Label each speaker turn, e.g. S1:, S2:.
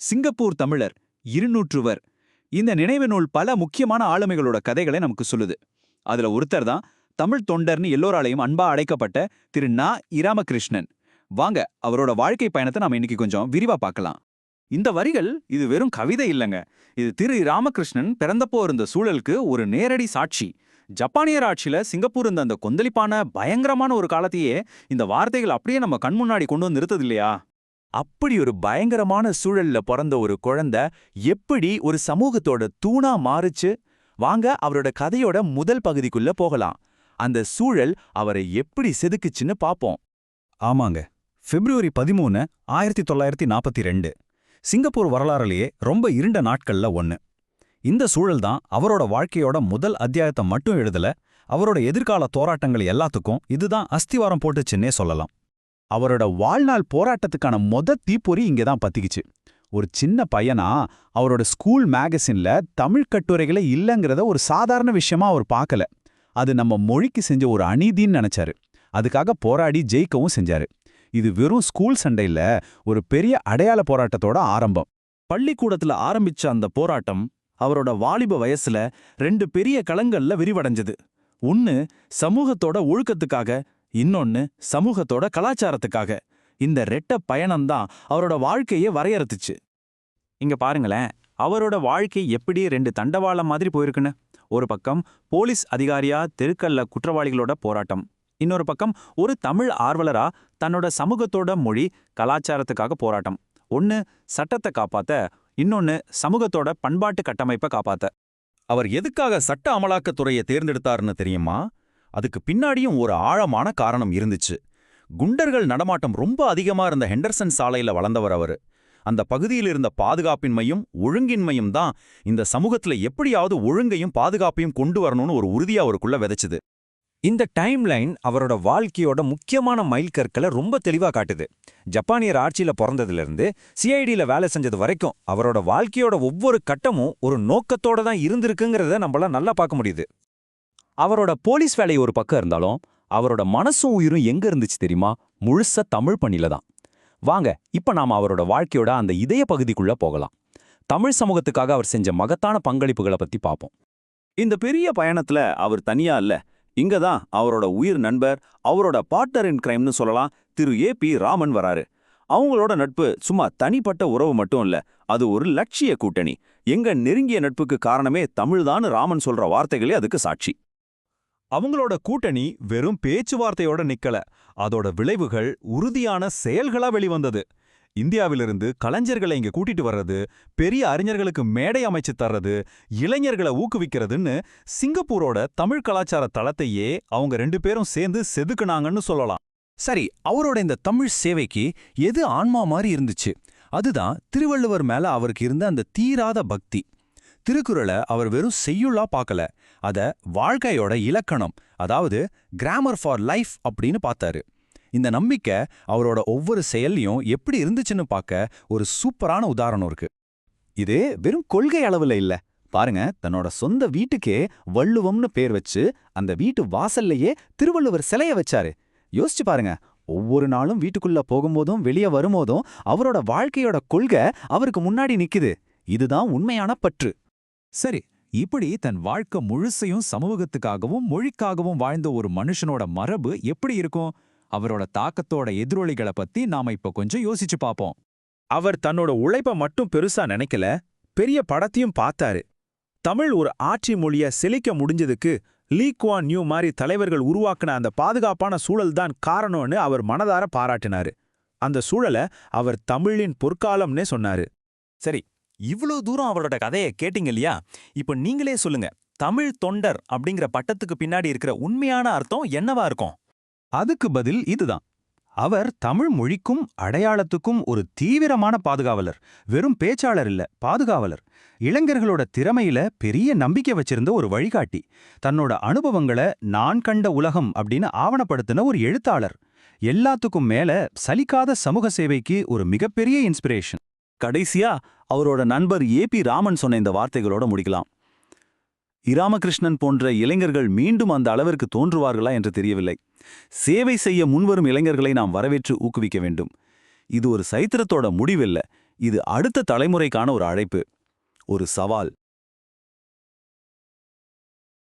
S1: Singapore தமிழர் இருநூற்றுவர். இந்த நினைவு நூல் பல முக்கியமான ஆளுமைகளோட கதைகளை நமக்கு சொல்லுது. அதுல ஒருத்தர் தான் தமிழ் தொண்டர்னு எல்லோராலையும் அன்பா அழைக்கப்பட்ட திரு நா. இராமகிருஷ்ணன். வாங்க அவரோட வாழ்க்கை பயணத்தை நாம இன்னைக்கு கொஞ்சம் விரிவா பார்க்கலாம். இந்த வரிகள் இது வெறும் கவிதை இல்லைங்க. இது திரு. ராமகிருஷ்ணன் பிறந்தப்போ இருந்த சூழலுக்கு ஒரு நேரடி சாட்சி. ஜப்பானியர் ஆட்சியில சிங்கப்பூர் இருந்த அந்த கொந்தளிப்பான பயங்கரமான ஒரு காலத்தையே இந்த வார்த்தைகள் அப்படியே நம்ம கண் முன்னாடி கொண்டு வந்து நிறுத்தது இல்லையா?
S2: அப்படி ஒரு பயங்கரமான சூழல்ல பிறந்த ஒரு குழந்தை எப்படி ஒரு சமூகத்தோட தூணா மாறுச்சு? வாங்க அவரோட கதையோட முதல் பகுதிக்குள்ள போகலாம். அந்த சூழல் அவரை எப்படி செதுக்குச்சுன்னு பாப்போம்.
S3: ஆமாங்க. பிப்ரவரி பதிமூணு ஆயிரத்தி தொள்ளாயிரத்தி நாற்பத்தி ரெண்டு. சிங்கப்பூர் வரலாறுலயே ரொம்ப இருண்ட நாட்கள்ல ஒன்னு இந்த சூழல் தான் அவரோட வாழ்க்கையோட முதல் அத்தியாயத்தை மட்டும் எழுதல அவரோட எதிர்கால போராட்டங்கள் எல்லாத்துக்கும் இதுதான் அஸ்திவாரம் போட்டுச்சுன்னே சொல்லலாம். அவரோட வாழ்நாள் போராட்டத்துக்கான மொத தீப்பொறி இங்கே தான் பத்திக்கிச்சு. ஒரு சின்ன பையனா அவரோட ஸ்கூல் மேகசின்ல தமிழ் கட்டுரைகளை இல்லைங்கிறத ஒரு சாதாரண விஷயமா அவர் பார்க்கல அது நம்ம மொழிக்கு செஞ்ச ஒரு அநீதின்னு நினைச்சாரு. அதுக்காக போராடி ஜெயிக்கவும் செஞ்சாரு. இது வெறும் ஸ்கூல் சண்டையில ஒரு பெரிய அடையாள போராட்டத்தோட ஆரம்பம்.
S2: பள்ளிக்கூடத்துல ஆரம்பிச்ச அந்த போராட்டம் அவரோட வாலிப வயசுல ரெண்டு பெரிய களங்கள்ல விரிவடைஞ்சது. ஒன்னு சமூகத்தோட ஒழுக்கத்துக்காக இன்னொன்னு சமூகத்தோட கலாச்சாரத்துக்காக. இந்த ரெட்ட பயணம்தான் அவரோட வாழ்க்கையை வரையறுத்துச்சு. இங்க பாருங்களேன் அவரோட வாழ்க்கை எப்படி ரெண்டு தண்டவாளம் மாதிரி போயிருக்குன்னு. ஒரு பக்கம் போலீஸ் அதிகாரியா தெருக்கல்ல குற்றவாளிகளோட போராட்டம். இன்னொரு பக்கம் ஒரு தமிழ் ஆர்வலரா தன்னோட சமூகத்தோட மொழி கலாச்சாரத்துக்காக போராட்டம். ஒன்னு சட்டத்தை காப்பாத்த. இன்னொன்னு சமூகத்தோட பண்பாட்டு கட்டமைப்பை காப்பாத்த.
S3: அவர் எதுக்காக சட்ட அமலாக்கத்துறையை தேர்ந்தெடுத்தாருன்னு தெரியுமா? அதுக்கு பின்னாடியும் ஒரு ஆழமான காரணம் இருந்துச்சு. குண்டர்கள் நடமாட்டம் ரொம்ப அதிகமா இருந்த ஹெண்டர்சன் சாலையில வளர்ந்தவர் அவரு. அந்த பகுதியில் இருந்த பாதுகாப்பின்மையும் ஒழுங்கின்மையும் தான் இந்த சமூகத்துல எப்படியாவது ஒழுங்கையும் பாதுகாப்பையும் கொண்டு வரணும்னு ஒரு உறுதியா அவருக்குள்ள விதைச்சுது.
S4: இந்த டைம்லைன் அவரோட வாழ்க்கையோட முக்கியமான மைல்கற்களை ரொம்ப தெளிவா காட்டுது. ஜப்பானியர் ஆட்சியில் பிறந்ததுலேருந்து சிஐடியில் வேலை செஞ்சது வரைக்கும் அவரோட வாழ்க்கையோட ஒவ்வொரு கட்டமும் ஒரு நோக்கத்தோட தான் இருந்திருக்குங்கிறத நம்மளால் நல்லா பார்க்க முடியுது. அவரோட போலீஸ் வேலை ஒரு பக்கம் இருந்தாலும் அவரோட மனசும் உயிரும் எங்க இருந்துச்சு தெரியுமா? முழுச தமிழ் பணியில தான். வாங்க இப்ப நாம அவரோட வாழ்க்கையோட அந்த இதய பகுதிக்குள்ள போகலாம். தமிழ் சமூகத்துக்காக அவர் செஞ்ச மகத்தான பங்களிப்புகளை பத்தி பார்ப்போம்.
S2: இந்த பெரிய பயணத்துல அவர் தனியா இல்ல. இங்க தான் அவரோட உயிர் நண்பர் அவரோட பார்ட்னர் இன் கிரைம்னு சொல்லலாம் திரு ஏ பி ராமன் வராரு. அவங்களோட நட்பு சும்மா தனிப்பட்ட உறவு மட்டும் இல்ல அது ஒரு லட்சிய கூட்டணி. எங்க நெருங்கிய நட்புக்கு காரணமே தமிழ்தான் ராமன் சொல்ற வார்த்தைகளே அதுக்கு சாட்சி.
S3: அவங்களோட கூட்டணி வெறும் பேச்சுவார்த்தையோட நிக்கல. அதோட விளைவுகள் உறுதியான செயல்களா வெளிவந்தது. இந்தியாவிலிருந்து கலைஞர்களை இங்க கூட்டிட்டு வர்றது பெரிய அறிஞர்களுக்கு மேடை அமைச்சு தர்றது இளைஞர்களை ஊக்குவிக்கிறதுன்னு சிங்கப்பூரோட தமிழ் கலாச்சார தளத்தையே அவங்க ரெண்டு பேரும் சேர்ந்து செதுக்குனாங்கன்னு சொல்லலாம். சரி அவரோட இந்த தமிழ் சேவைக்கு எது ஆன்மா மாதிரி இருந்துச்சு? அதுதான் திருவள்ளுவர் மேல அவருக்கு இருந்த அந்த தீராத பக்தி. திருக்குறளை அவர் வெறும் செய்யுள்ளா பார்க்கல. அத வாழ்க்கையோட இலக்கணம் அதாவது கிராமர் ஃபார் லைஃப் அப்படின்னு பார்த்தாரு. இந்த நம்பிக்கை அவரோட ஒவ்வொரு செயல்லையும் எப்படி இருந்துச்சுன்னு பார்க்க ஒரு சூப்பரான உதாரணம் இருக்கு. இது வெறும் கொள்கை அளவுல இல்ல. பாருங்க தன்னோட சொந்த வீட்டுக்கே வள்ளுவம்னு பேர் வச்சு அந்த வீட்டு வாசல்லையே திருவள்ளுவர் சிலைய வச்சாரு. யோசிச்சு பாருங்க ஒவ்வொரு நாளும் வீட்டுக்குள்ள போகும்போதும் வெளியே வரும்போதும் அவரோட வாழ்க்கையோட கொள்கை அவருக்கு முன்னாடி நிக்குது. இதுதான் உண்மையான பற்று.
S1: சரி இப்படி தன் வாழ்க்கை முழுசையும் சமூகத்துக்காகவும் மொழிக்காகவும் வாழ்ந்த ஒரு மனுஷனோட மரபு எப்படி இருக்கும்? அவரோட தாக்கத்தோட எதிரொலிகளை பத்தி நாம இப்ப கொஞ்சம் யோசிச்சு பார்ப்போம்
S2: அவர் தன்னோட உழைப்ப மட்டும் பெருசா நினைக்கல பெரிய படத்தையும் பார்த்தாரு. தமிழ் ஒரு ஆட்சி மொழிய செழிக்க முடிஞ்சதுக்கு லீ குவான் நியூ மாதிரி தலைவர்கள் உருவாக்குன அந்த பாதுகாப்பான சூழல் தான் காரணம்னு அவர் மனதார பாராட்டினாரு. அந்த சூழலை அவர் தமிழின் பொற்காலம்னே சொன்னாரு.
S4: சரி இவ்ளோ தூரம் அவரோட கதையை கேட்டீங்க இல்லையா? இப்போ நீங்களே சொல்லுங்க. தமிழ் தொண்டர் அப்படிங்கிற பட்டத்துக்கு பின்னாடி இருக்கிற உண்மையான அர்த்தம் என்னவா இருக்கும்?
S3: அதுக்கு பதில் இதுதான். அவர் தமிழ் மொழிக்கும் அடையாளத்துக்கும் ஒரு தீவிரமான பாதுகாவலர். வெறும் பேச்சாளர் இல்ல பாதுகாவலர். இளைஞர்களோட திறமையில பெரிய நம்பிக்கை வச்சிருந்த ஒரு வழிகாட்டி. தன்னோட அனுபவங்களை நான் கண்ட உலகம் அப்படின்னு ஆவணப்படுத்தின ஒரு எழுத்தாளர். எல்லாத்துக்கும் மேல சலிக்காத சமூக சேவைக்கு ஒரு மிகப்பெரிய இன்ஸ்பிரேஷன்
S2: கடைசியா அவரோட நண்பர் ஏ பி ராமன் சொன்ன இந்த வார்த்தைகளோட முடிக்கலாம். இராமகிருஷ்ணன் போன்ற இளைஞர்கள் மீண்டும் அந்த அளவிற்கு தோன்றுவார்களா என்று தெரியவில்லை. சேவை செய்ய முன்வரும் இளைஞர்களை நாம் வரவேற்று ஊக்குவிக்க வேண்டும். இது ஒரு சைத்திரத்தோட முடிவில்லை. இது அடுத்த தலைமுறைக்கான ஒரு அழைப்பு. ஒரு சவால்.